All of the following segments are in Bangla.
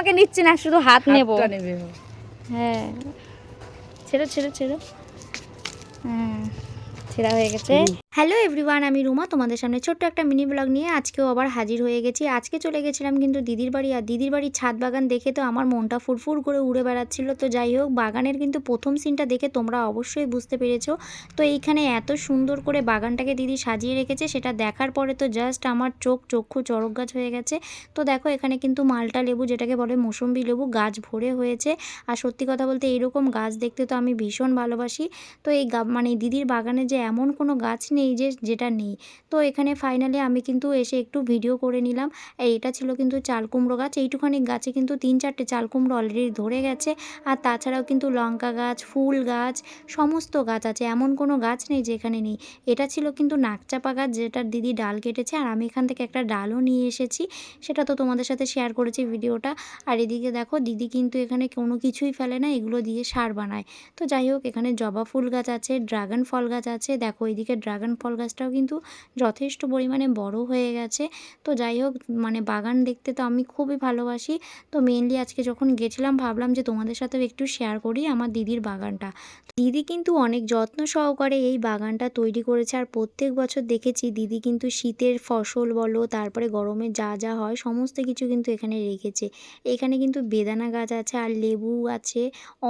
তোমাকে নিচ্ছি না শুধু হাত নেব। হ্যাঁ। ছেড়ে ছেড়ে ছেড়ে। হ্যাঁ ছেঁড়া হয়ে গেছে। হ্যালো এভরিওয়ান, আমি রুমা। তোমাদের সামনে ছোট্ট একটা মিনি ব্লগ নিয়ে আজকেও আবার হাজির হয়ে গেছি। আজকে চলে গেছিলাম কিন্তু দিদির বাড়ি, আর দিদির বাড়ির ছাদ বাগান দেখে তো আমার মনটা ফুরফুর করে উড়ে বেড়াচ্ছিল। তো যাই হোক, বাগানের কিন্তু প্রথম সিনটা দেখে তোমরা অবশ্যই বুঝতে পেরেছ। তো এইখানে এত সুন্দর করে বাগানটাকে দিদি সাজিয়ে রেখেছে, সেটা দেখার পরে তো জাস্ট আমার চোখ চক্ষু চড়ক গাছ হয়ে গেছে। তো দেখো, এখানে কিন্তু মালটা লেবু, যেটাকে বলে মৌসুম্বি লেবু, গাছ ভরে হয়েছে। আর সত্যি কথা বলতে এইরকম গাছ দেখতে তো আমি ভীষণ ভালোবাসি। তো এই মানে দিদির বাগানে যে এমন কোনো গাছ নেই যে যেটা নেই। তো এখানে ফাইনালি আমি কিন্তু এসে একটু ভিডিও করে নিলাম। এটা ছিল কিন্তু চাল কুমড়ো গাছ। এইটুখানি গাছে কিন্তু তিন চারটে চাল কুমড়ো অলরেডি ধরে গেছে। আর তাছাড়াও কিন্তু লঙ্কা গাছ, ফুল গাছ, সমস্ত গাছ আছে। এমন কোনো গাছ নেই যেখানে নেই। এটা ছিল কিন্তু নাকচাপা গাছ যেটার দিদি ডাল কেটেছে। আর আমি এখান থেকে একটা ডালও নিয়ে এসেছি। সেটা তো তোমাদের সাথে শেয়ার করেছি ভিডিওটা আর এদিকে দেখো, দিদি কিন্তু এখানে কোনো কিছুই ফেলে না, এগুলো দিয়ে সার বানায়। তো যাই হোক, এখানে জবা ফুল গাছ আছে, ড্রাগন ফল গাছ আছে। দেখো, এইদিকে ড্রাগন ফল গাছটাও কিন্তু যথেষ্ট পরিমাণে বড় হয়ে গেছে। তো যাই হোক মানে বাগান দেখতে তো আমি খুবই ভালোবাসি। তো মেনলি আজকে যখন গেছিলাম, ভাবলাম যে তোমাদের সাথেও একটু শেয়ার করি আমার দিদির বাগানটা। দিদি কিন্তু অনেক যত্ন সহকারে এই বাগানটা তৈরি করেছে। আর প্রত্যেক বছর দেখেছি দিদি কিন্তু শীতের ফসল বলো, তারপরে গরমে যা যা হয়, সমস্ত কিছু কিন্তু এখানে রেখেছে। এখানে কিন্তু বেদানা গাছ আছে, আর লেবু আছে,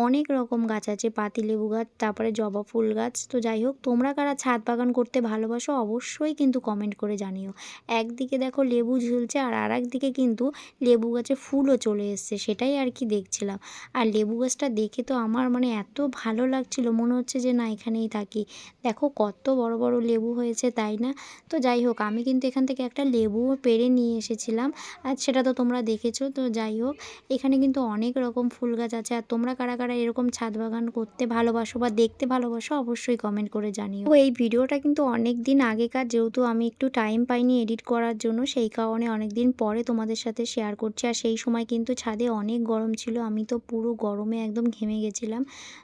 অনেক রকম গাছ আছে পাতি লেবু গাছ, তারপরে জবা ফুল গাছ। তো যাই হোক, তোমরা কারা ছাদ বাগান করতে ভালোবাসো অবশ্যই কিন্তু কমেন্ট করে জানিও। একদিকে দেখো লেবু ঝুলছে আর আর একদিকে কিন্তু লেবু গাছে ফুলও চলে এসছে, সেটাই আর কি দেখছিলাম। আর লেবু গাছটা দেখে তো আমার মানে এত ভালো লাগছিল, মনে হচ্ছে যে না এখানেই থাকি। দেখো কত বড় বড় লেবু হয়েছে, তাই না? তো যাই হোক, আমি কিন্তু এখান থেকে একটা লেবুও পেরে নিয়ে এসেছিলাম। আর সেটা তো তোমরা দেখেছ, তো যাই হোক, এখানে কিন্তু অনেক রকম ফুল গাছ আছে। আর তোমরা কারা কারা এরকম ছাদ বাগান করতে ভালোবাসো বা দেখতে ভালোবাসো, অবশ্যই কমেন্ট করে জানিও। এই ভিডিওটা কিন্তু অনেক দিন আগেকার যেহেতু আমি একটু টাইম পাইনি এডিট করার জন্য, সেই কারণে অনেক দিন পরে তোমাদের সাথে শেয়ার করছি। আর সেই সময় কিন্তু ছাদে অনেক গরম ছিল, আমি তো পুরো গরমে একদম ঘেমে গেছিলাম।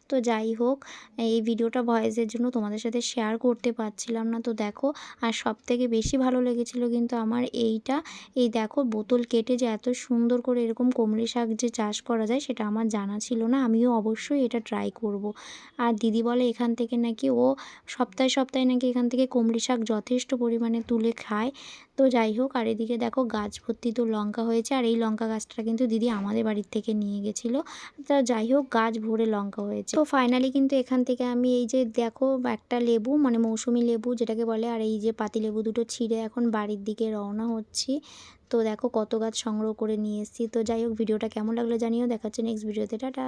তো যাই হোক, এই ভিডিওটা ভয়েসের জন্য তোমাদের সাথে শেয়ার করতে পারছিলাম না। তো দেখো, আর সব থেকে বেশি ভালো লেগেছিল কিন্তু আমার এইটা। এই দেখো, বোতল কেটে যে এত সুন্দর করে এরকম কুমড়ি শাক যে চাষ করা যায়, সেটা আমার জানা ছিল না। আমিও অবশ্যই এটা ট্রাই করব। আর দিদি বলে এখান থেকে নাকি ও সপ্তাহে সপ্তাহে নাকি এখান থেকে কুমড়ি শাক যথেষ্ট পরিমাণে তুলে খায়। তো যাই হোক, আর এদিকে দেখো গাছ ভর্তি তো লঙ্কা হয়েছে, আর এই লঙ্কা গাছটা কিন্তু দিদি আমাদের বাড়ির থেকে নিয়ে গেছিল। তা যাই হোক, গাছ ভরে লঙ্কা হয়েছে। তো ফাইনালি কিন্তু এখান থেকে আমি এই যে দেখো একটা লেবু মানে মৌসুমি লেবু যেটাকে বলে, আর এই যে পাতি লেবু দুটো ছিঁড়ে এখন বাড়ির দিকে রওনা হচ্ছি। তো দেখো কত গাছ সংগ্রহ করে নিয়ে এসেছি। তো যাই হোক, ভিডিওটা কেমন লাগল জানিও দেখাচ্ছে নেক্সট ভিডিওতে টাটা।